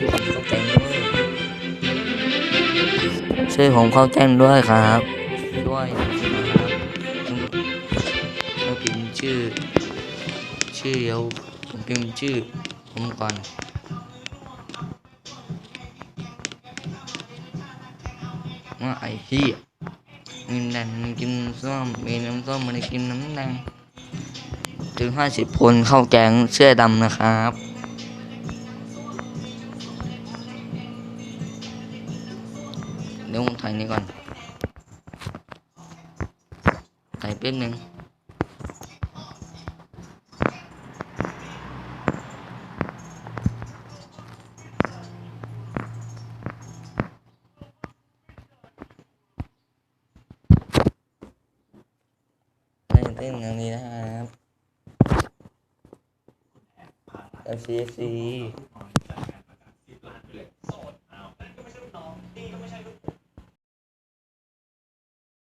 ช่วยผมเข้าแจ้งด้วยครับด้วยนะครับเมื่อพิมพ์ชื่อ ชื่อเดียวผมพิมพ์ชื่อ ผมก่อนว่าไอ้เหี้ยมีน้งมันกินส้มมีน้ำส้มมันกินน้ำแดงถึงห้าสิบคนเข้าแกงเสื้อดำนะครับ เดี๋ยวผมถ่ายนี้ก่อนถ่ายแป๊บนึงเต้นเต้นอย่างนี้นะครับ FCC